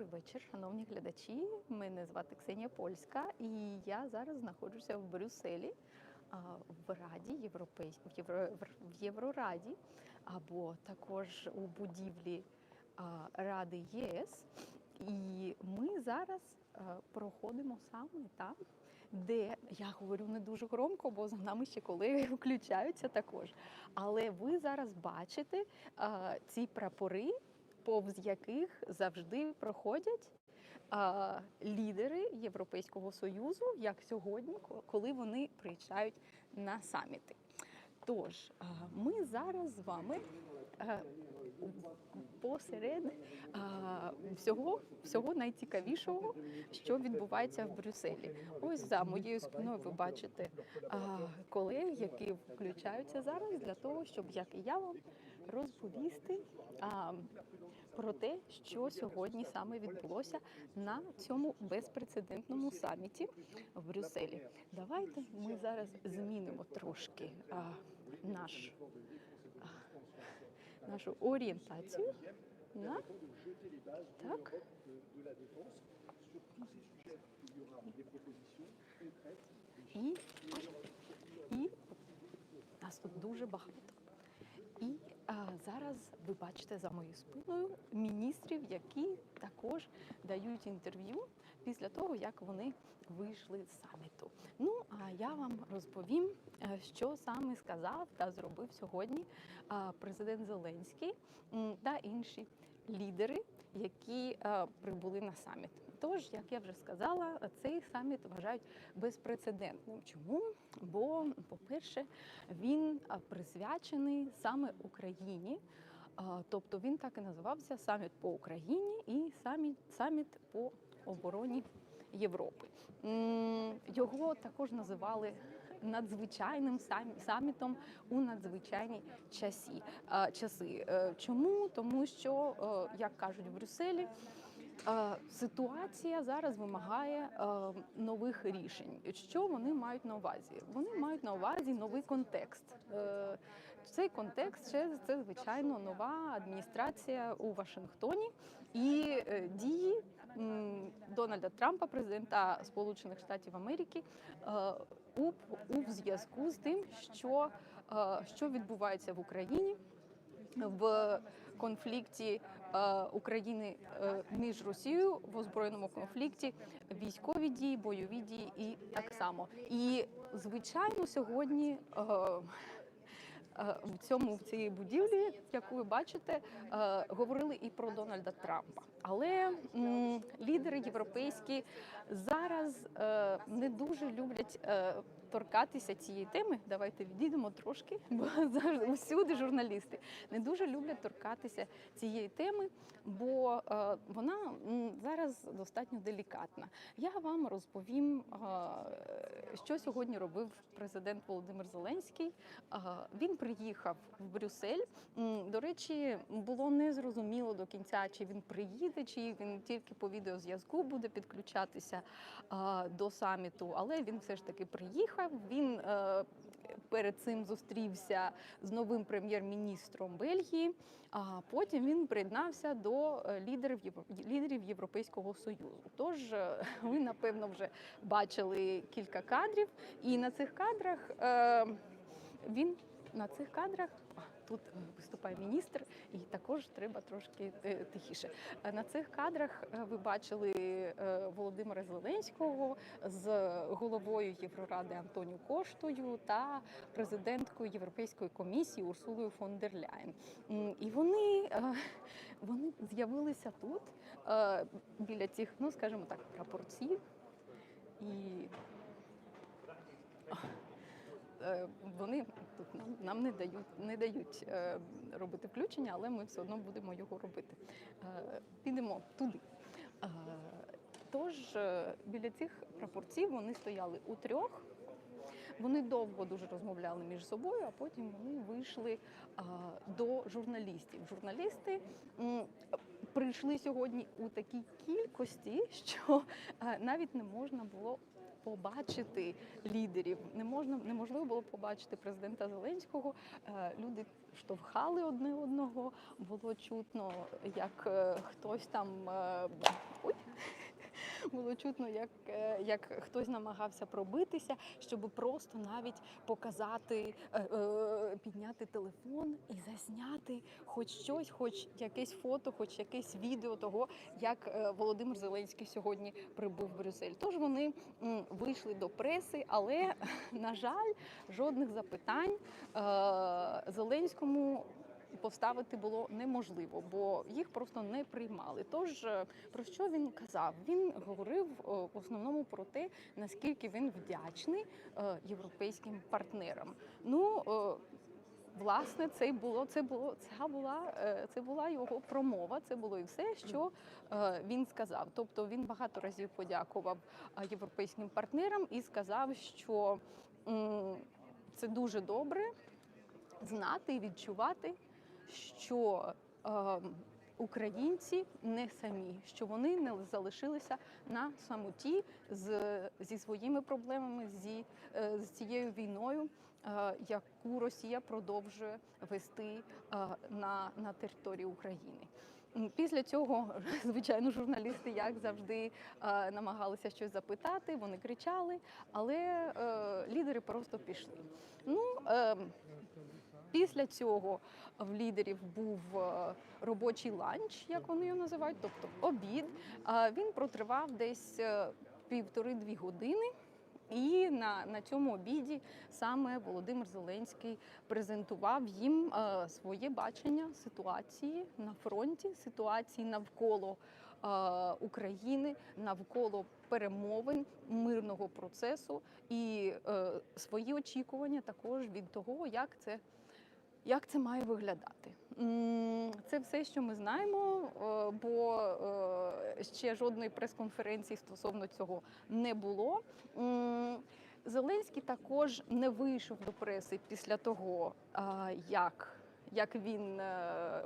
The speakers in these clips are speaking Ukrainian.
Добрий вечір, шановні глядачі. Мене звати Ксенія Польська, і я зараз знаходжуся в Брюсселі в Раді Європейсь... в, Євро... в Єврораді, або також у будівлі Ради ЄС. І ми зараз проходимо саме там, де я говорю не дуже громко, бо за нами ще колеги включаються також. Але ви зараз бачите ці прапори повз яких завжди проходять а, лідери Європейського союзу, як сьогодні, коли вони приїжджають на саміти. Тож ми зараз з вами. Посеред всього, всього найцікавішого, що відбувається в Брюсселі. Ось за моєю спиною ви бачите колег, які включаються зараз для того, щоб як і я вам розповісти а, про те, що сьогодні саме відбулося на цьому безпрецедентному саміті в Брюсселі. Давайте ми зараз змінимо трошки а, наш, а, нашу орієнтацію на так. І, і нас тут дуже багато. І зараз ви бачите за моєю спиною міністрів, які також дають інтерв'ю після того, як вони вийшли з саміту. Ну а я вам розповім, е, що саме сказав та зробив сьогодні президент Зеленський та інші лідери, які е, прибули на саміт. Тож, як я вже сказала, цей саміт вважають безпрецедентним. Чому? Бо, по-перше, він присвячений саме Україні. Тобто він так і називався саміт по Україні і саміт, саміт по обороні Європи. Його також називали надзвичайним самітом у надзвичайні часі, часи. Е, Чому? Тому що, е, як кажуть в Брюсселі, Ситуація зараз вимагає е, нових рішень. Що вони мають на увазі? Вони мають на увазі новий контекст. Е, Цей контекст ще це звичайно нова адміністрація у Вашингтоні і е, дії Дональда Трампа, президента Сполучених Штатів Америки, е, у, у зв'язку з тим, що, е, що відбувається в Україні в конфлікті е, України е, між Росією в озброєному конфлікті, військові дії, бойові дії і так само. І звичайно, сьогодні. е, е, В цьому в цій будівлі, яку ви бачите, е, говорили і про Дональда Трампа. Але м, лідери європейські зараз е, не дуже люблять е, торкатися цієї теми. Давайте відійдемо трошки, бо завжди усюди журналісти не дуже люблять торкатися цієї теми, бо е, вона м, зараз достатньо делікатна. Я вам розповім, е, що сьогодні робив президент Володимир Зеленський. Е, Він приїхав в Брюссель. До речі, було незрозуміло до кінця, чи він приїде, чи він тільки по відеозв'язку буде підключатися до саміту. Але він все ж таки приїхав. Він е, перед цим зустрівся з новим прем'єр-міністром Бельгії. А потім він приєднався до е, лідерів лідерів Європейського союзу. Тож е, ви напевно вже бачили кілька кадрів, і на цих кадрах він на цих кадрах. Тут виступає міністр, і також треба трошки е, тихіше. Е, На цих кадрах е, ви бачили Володимира Зеленського з головою Євроради Антоніо Коштою та президенткою Європейської комісії Урсулою фон дер Ляєн. І вони, вони з'явилися тут біля цих, ну скажімо так, прапорців. І вони тут нам, нам не дають, не дають е, робити включення, але ми все одно будемо його робити. Е, Підемо туди. Е, Тож е, біля цих прапорців вони стояли у трьох. Вони довго дуже розмовляли між собою, а потім вони вийшли а, до журналістів. Журналісти м, прийшли сьогодні у такій кількості, що е, навіть не можна було побачити лідерів. Не можна неможливо було побачити президента Зеленського. Е, Люди штовхали одне одного. Було чутно, як е, хтось там е, було чутно, як, е, як хтось намагався пробитися, щоб просто навіть показати, е, е, підняти телефон і засняти хоч щось, хоч якесь фото, хоч якесь відео того, як Володимир Зеленський сьогодні прибув в Брюссель. Тож вони вийшли до преси, але на жаль, жодних запитань Зеленському. Поставити було неможливо, бо їх просто не приймали. Тож е, про що він казав? Він говорив е, в основному про те, наскільки він вдячний е, європейським партнерам. Ну власне, це було. Це було ця була це була його промова. Це було і все, що він сказав. Тобто він багато разів подякував європейським партнерам і сказав, що це дуже добре знати і відчувати, що е, українці не самі, що вони не залишилися на самоті з, зі своїми проблемами, зі, е, з цією війною, е, яку Росія продовжує вести е, на, на території України. Після цього, звичайно, журналісти, як завжди, намагалися щось запитати, вони кричали, але лідери просто пішли. Ну, е, після цього в лідерів був е, робочий ланч, як вони його називають, тобто обід. Він протривав десь е, півтори-дві години. І на, на цьому обіді саме Володимир Зеленський презентував їм е, своє бачення ситуації на фронті, ситуації навколо е, України, навколо перемовин мирного процесу і е, свої очікування також від того, як це, як це має виглядати. Це все, що ми знаємо, е, бо е, ще жодної прес-конференції стосовно цього не було. Зеленський також не вийшов до преси після того, як, як він. е,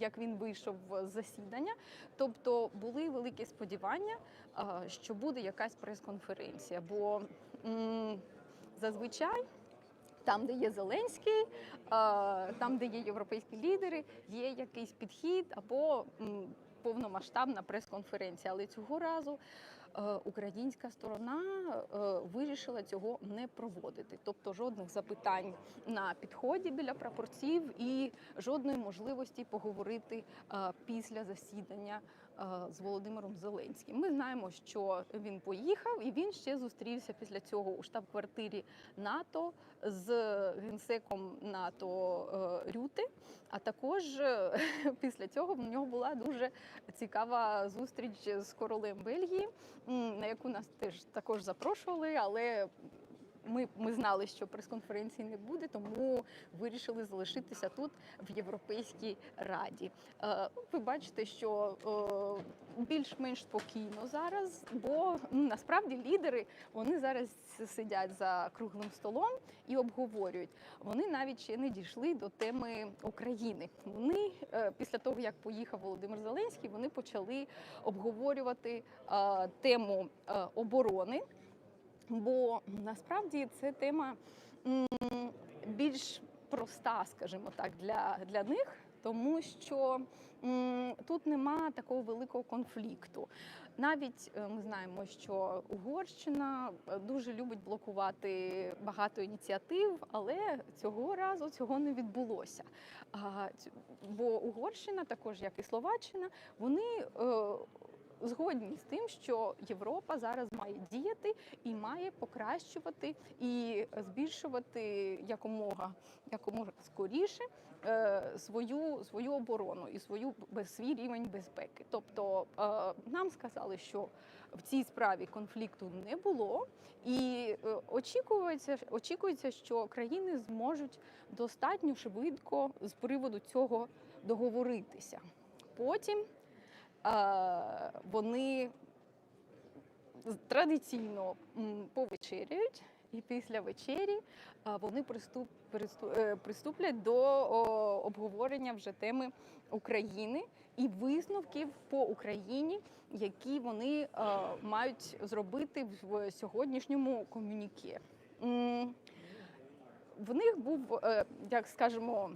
Як він вийшов з засідання, тобто були великі сподівання, що буде якась прес-конференція. Бо зазвичай там, де є Зеленський, там, де є європейські лідери, є якийсь підхід або повномасштабна прес-конференція. Але цього разу е, українська сторона е, вирішила цього не проводити. Тобто жодних запитань на підході біля прапорців і жодної можливості поговорити е, після засідання е, з Володимиром Зеленським. Ми знаємо, що він поїхав, і він ще зустрівся після цього у штаб-квартирі НАТО з генсеком НАТО е, Рюте. А також е, після цього в нього була дуже цікава зустріч з королем Бельгії, на яку нас теж також запрошували, але. Ми, ми знали, що прес-конференції не буде, тому вирішили залишитися тут в Європейській Раді. Е, ви бачите, що е, більш-менш спокійно зараз, бо ну, насправді лідери вони зараз сидять за круглим столом і обговорюють. Вони навіть ще не дійшли до теми України. Вони е, після того, як поїхав Володимир Зеленський, вони почали обговорювати тему оборони. Бо насправді це тема більш проста, скажімо так, для, для них, тому що тут нема такого великого конфлікту. Навіть е, ми знаємо, що Угорщина е, дуже любить блокувати багато ініціатив, але цього разу цього не відбулося. Бо Угорщина, також як і Словаччина, вони е, згодні з тим, що Європа зараз має діяти і має покращувати і збільшувати якомога якомога скоріше е, свою свою оборону і свою свій рівень безпеки. Тобто е, нам сказали, що в цій справі конфлікту не було, і е, очікується, очікується, що країни зможуть достатньо швидко з приводу цього договоритися. Потім вони традиційно повечеряють, і після вечері вони приступ, присту- е, приступлять до обговорення вже теми України і висновків по Україні, які вони мають зробити в сьогоднішньому комюніке. В них був, е, як скажемо,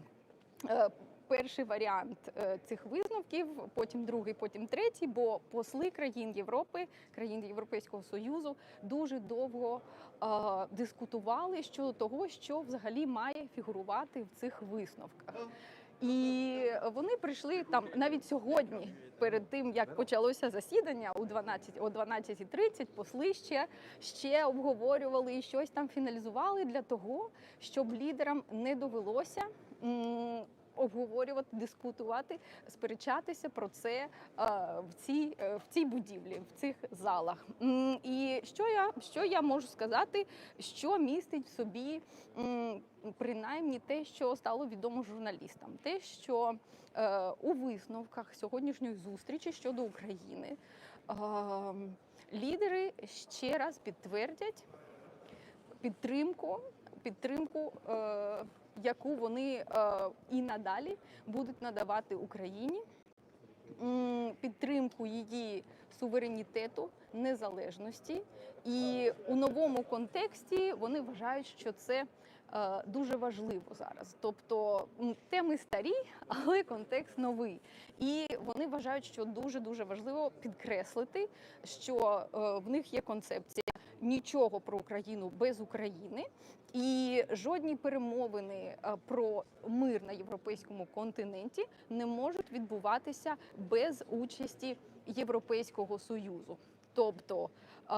е, перший варіант е, цих висновків, потім другий, потім третій. Бо посли країн Європи, країн Європейського союзу дуже довго е, дискутували щодо того, що взагалі має фігурувати в цих висновках. І вони прийшли там навіть сьогодні, перед тим як почалося засідання у 12, о 12.30, посли ще, ще обговорювали і щось там фіналізували для того, щоб лідерам не довелося. Обговорювати, дискутувати, сперечатися про це е, в цій е, в цій будівлі, в цих залах. І що я що я можу сказати, що містить в собі принаймні те, що стало відомо журналістам, те, що е, у висновках сьогоднішньої зустрічі щодо України лідери ще раз підтвердять підтримку, підтримку, яку вони е, і надалі будуть надавати Україні, підтримку її суверенітету, незалежності. І у новому контексті вони вважають, що це е, дуже важливо зараз. Тобто теми старі, але контекст новий. І вони вважають, що дуже дуже важливо підкреслити, що е, в них є концепція нічого про Україну без України. І жодні перемовини е, про мир на європейському континенті не можуть відбуватися без участі Європейського союзу. Тобто, е,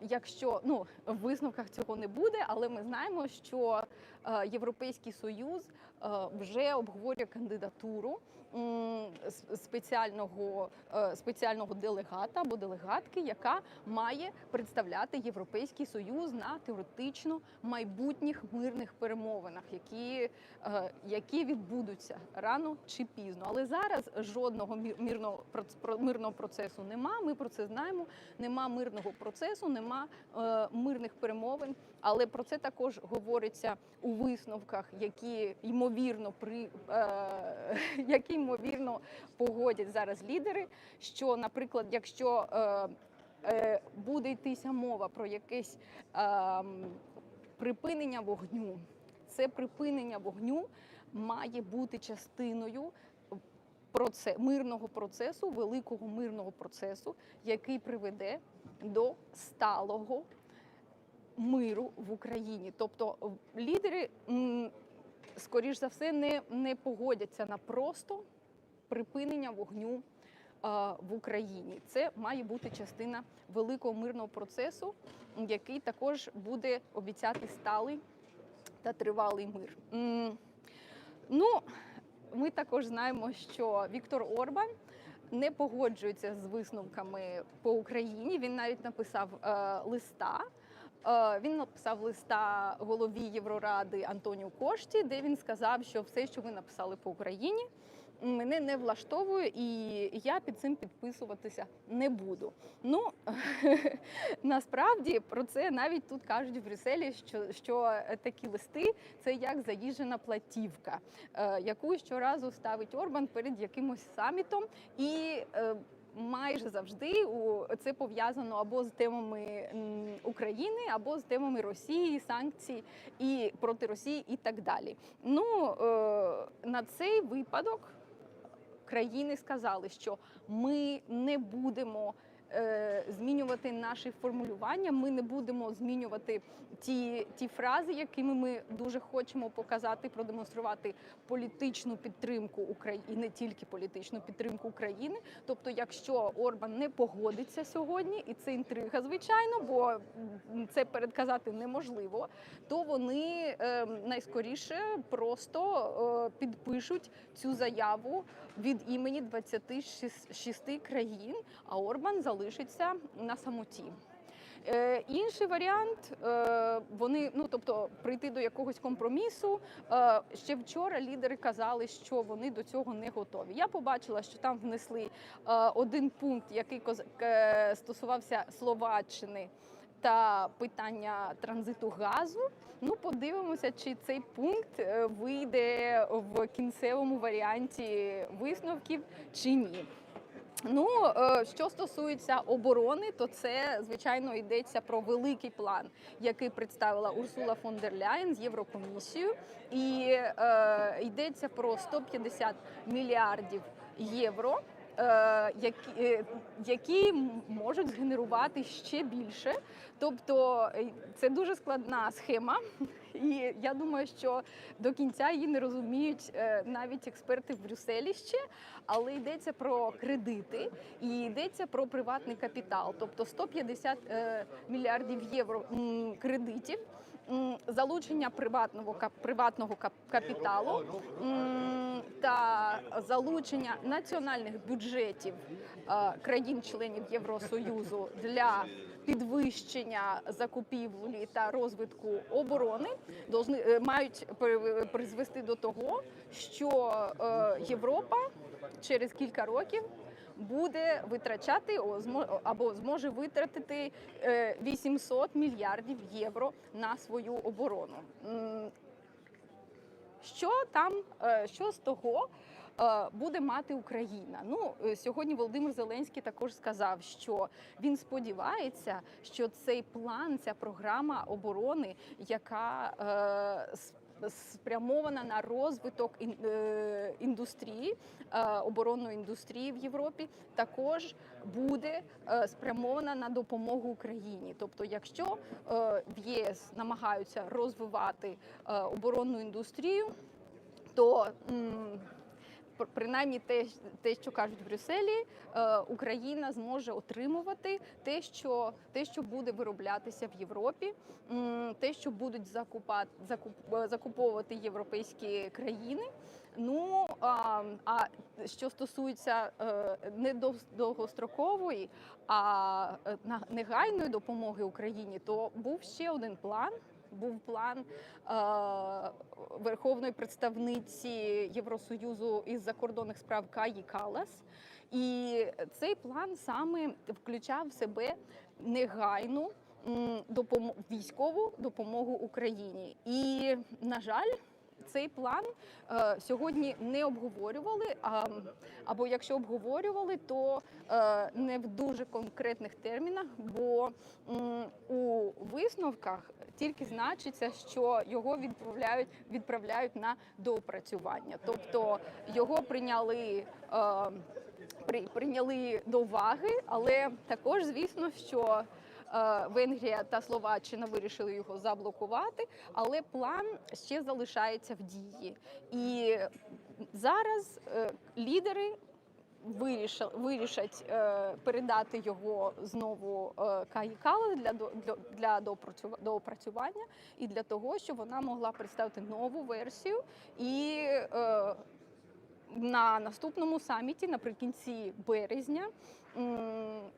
якщо ну в висновках цього не буде, але ми знаємо, що е, Європейський Союз вже обговорює кандидатуру спеціального, е, спеціального делегата або делегатки, яка має представляти Європейський Союз на теоретично майбутніх мирних перемовинах, які, е, які відбудуться рано чи пізно. Але зараз жодного мирного мирного процесу нема. Ми про це знаємо. Нема мирного процесу, нема е, мирних перемовин. Але про це також говориться у висновках, які ймовірно при які ймовірно погодять зараз лідери. Що, наприклад, якщо е, е, буде йтися мова про якесь е, припинення вогню, це припинення вогню має бути частиною проце- мирного процесу, великого мирного процесу, який приведе до сталого миру в Україні. Тобто лідери, скоріш за все, не, не погодяться на просто припинення вогню в Україні. Це має бути частина великого мирного процесу, який також буде обіцяти сталий та тривалий мир. Ну, ми також знаємо, що Віктор Орбан не погоджується з висновками по Україні. Він навіть написав е, листа. Е, Він написав листа голові Євроради Антонію Кошті, де він сказав, що все, що ви написали по Україні, мене не влаштовує, і я під цим підписуватися не буду. Ну насправді про це навіть тут кажуть в Брюсселі, що, що такі листи це як заїжджена платівка, е, яку щоразу ставить Орбан перед якимось самітом і. Майже завжди це пов'язано або з темами України, або з темами Росії, санкцій і проти Росії, і так далі. Ну е, на цей випадок країни сказали, що ми не будемо змінювати наші формулювання, ми не будемо змінювати ті, ті фрази, якими ми дуже хочемо показати, продемонструвати політичну підтримку України, і не тільки політичну підтримку України. Тобто, якщо Орбан не погодиться сьогодні, і це інтрига, звичайно, бо це передказати неможливо, то вони е, найскоріше просто е, підпишуть цю заяву від імені 26 країн, а Орбан залишиться на самоті. Е, інший варіант е, вони, ну тобто, прийти до якогось компромісу. Е, ще вчора лідери казали, що вони до цього не готові. Я побачила, що там внесли е, один пункт, який е, стосувався Словаччини та питання транзиту газу. Ну, подивимося, чи цей пункт е, вийде в кінцевому варіанті висновків чи ні. Ну, е, що стосується оборони, то це звичайно йдеться про великий план, який представила Урсула фон дер Ляєн з Єврокомісією, і е, йдеться про 150 мільярдів євро. Е, Які, е, які можуть згенерувати ще більше, тобто е, це дуже складна схема, і я думаю, що до кінця її не розуміють навіть експерти в Брюсселі ще, але йдеться про кредити і йдеться про приватний капітал, тобто 150 е, мільярдів євро кредитів. Залучення приватного приватного капіталу та залучення національних бюджетів е, країн-членів Євросоюзу для підвищення закупівлі та розвитку оборони е, мають при- призвести до того, що е, Європа через кілька років буде витрачати або зможе витратити е, 800 мільярдів євро на свою оборону. Що там, е, що з того е, буде мати Україна? Ну е, сьогодні Володимир Зеленський також сказав, що він сподівається, що цей план, ця програма оборони, яка спрямована на розвиток е, індустрії, е, оборонної індустрії в Європі, також буде е, спрямована на допомогу Україні. Тобто, якщо в ЄС намагаються розвивати оборонну індустрію, то принаймні те, те, що кажуть в Брюсселі, е, Україна зможе отримувати те, що те, що буде вироблятися в Європі, те, що будуть закупати закуп, закуповувати європейські країни. Ну а, а що стосується е, не дов- довгострокової, а е, негайної допомоги Україні, то був ще один план. Був план е, верховної представниці Євросоюзу із закордонних справ Каї Калас. І цей план саме включав в себе негайну допомогу військову допомогу Україні. І, на жаль, цей план е, сьогодні не обговорювали. А, або якщо обговорювали, то е, не в дуже конкретних термінах, бо м, у висновках тільки значиться, що його відправляють відправляють на доопрацювання. Тобто його прийняли. Е, прийняли до уваги, але також, звісно, що Венгрія та Словаччина вирішили його заблокувати, але план ще залишається в дії. І зараз е, лідери вирішать е, передати його знову е, Каї Калас для, для, доопрацювання і для того, щоб вона могла представити нову версію і е, на наступному саміті наприкінці березня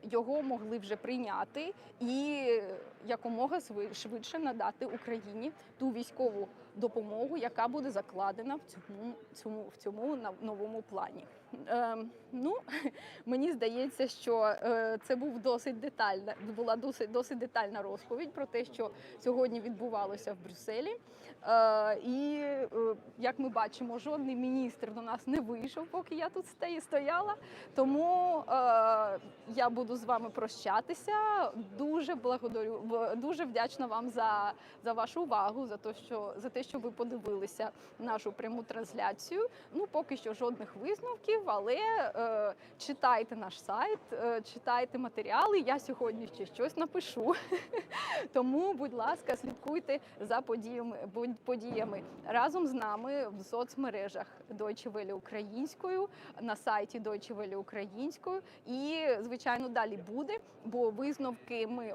його могли вже прийняти і якомога швидше надати Україні ту військову допомогу, яка буде закладена в цьому, цьому, в цьому новому плані. Ем, ну, мені здається, що е, це був досить детальна, була досить, досить детальна розповідь про те, що сьогодні відбувалося в Брюсселі. Е, і е, як ми бачимо, жодний міністр до нас не вийшов, поки я тут стояла. Тому е, я буду з вами прощатися. Дуже благодарю, дуже вдячна вам за, за вашу увагу, за те, що за те, що ви подивилися нашу пряму трансляцію. Ну поки що жодних висновків, але е, читайте наш сайт, е, читайте матеріали. Я сьогодні ще щось напишу. Тому, будь ласка, слідкуйте за подіями подіями разом з нами в соцмережах Deutsche Welle українською, на сайті Deutsche Welle українською. І звичайно, далі буде, бо висновки ми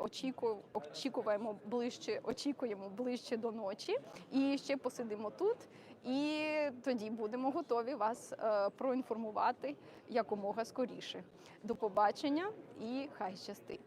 очікуємо, ближче, очікуємо ближче до ночі. І ще посидимо тут. І тоді будемо готові вас е, проінформувати якомога скоріше. До побачення і хай щастить.